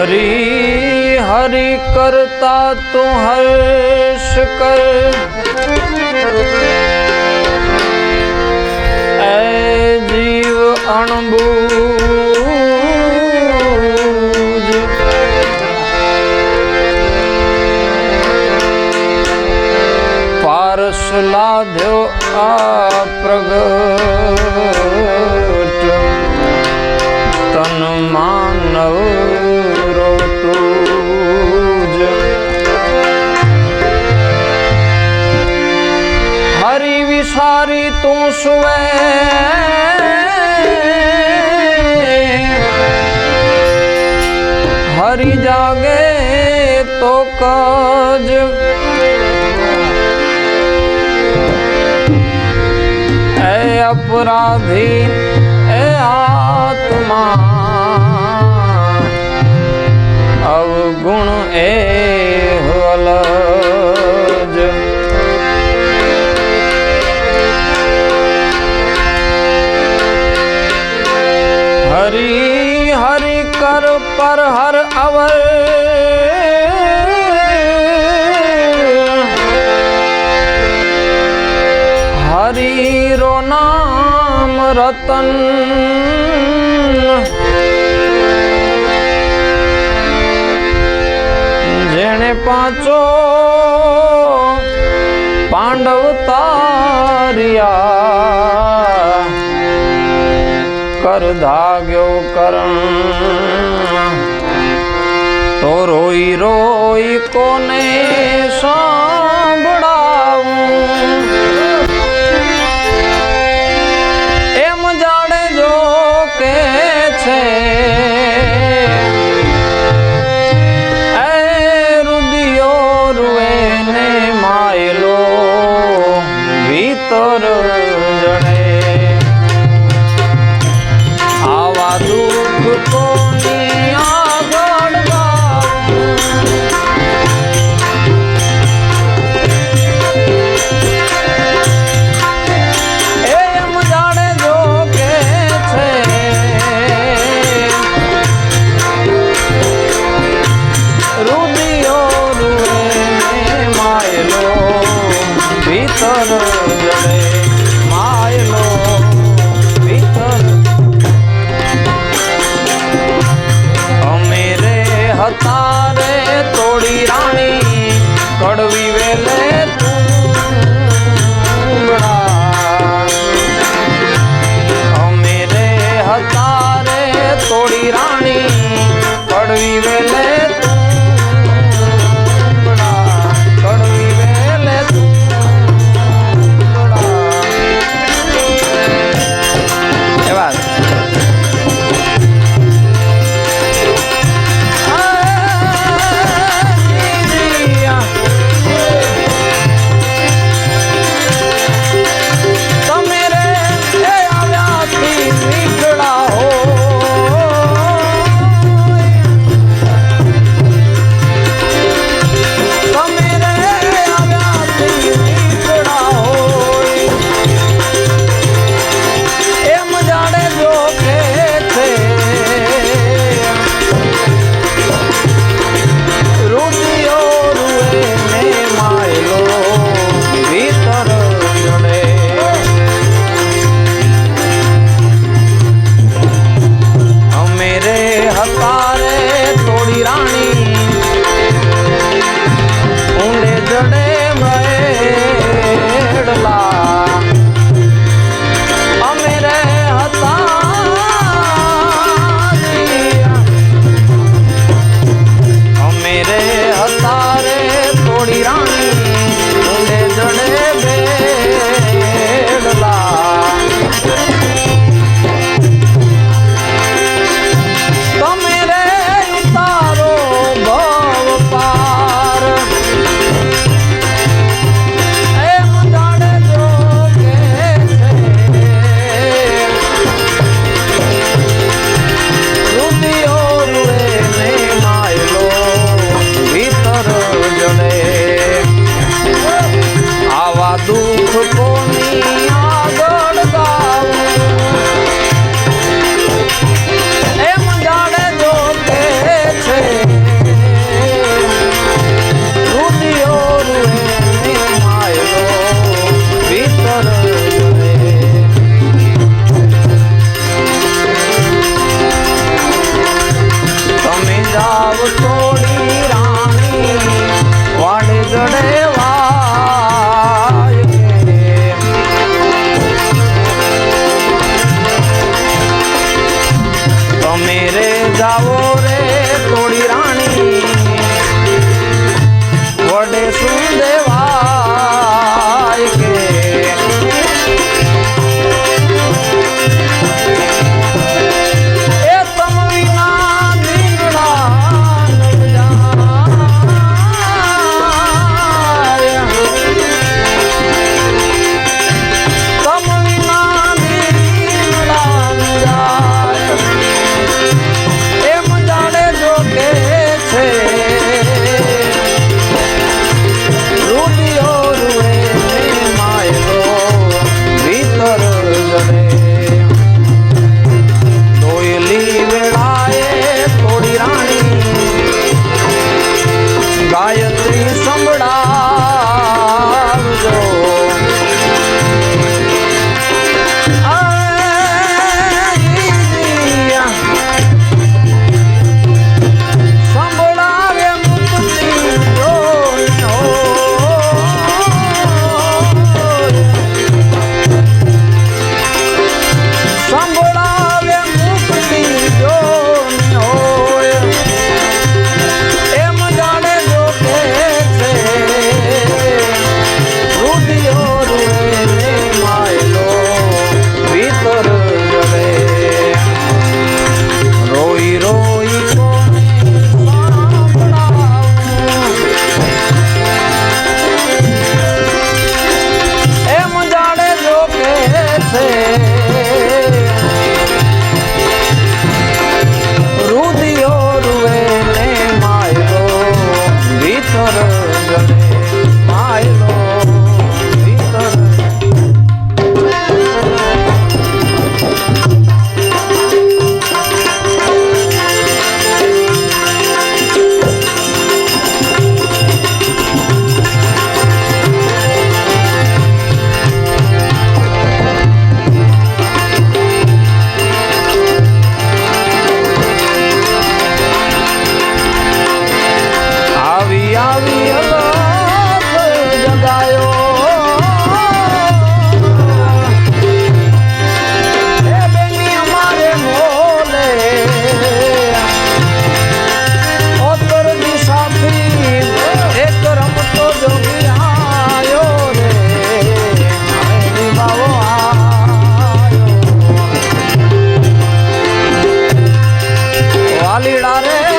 ਹਰੀ ਹਰੀ ਕਰਤਾ ਤੂੰ ਹਰਸ਼ ਕਰ। ਐ ਜੀਵ ਅਣਬੂਝ। ਪਾਰਸ ਲਾਧਿਓ ਆ ਪ੍ਰਗਟ। ਤਨ ਮਾਨਵ सारी तू सुवे। हरी जागे तो काज। ऐ अपराधी ए आत्मा। अवगुण ए હરી હરી કર પર હર અવર હરીરો નામ રતન જેણે પાંચો પાંડવ તાર્યા કર ધાગ્યો કરણ. તો રોઈ રોઈ કોને સાંભળાવું તમે રે જાઓ રે થોડી રાણ કાલીડા રે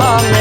Amén.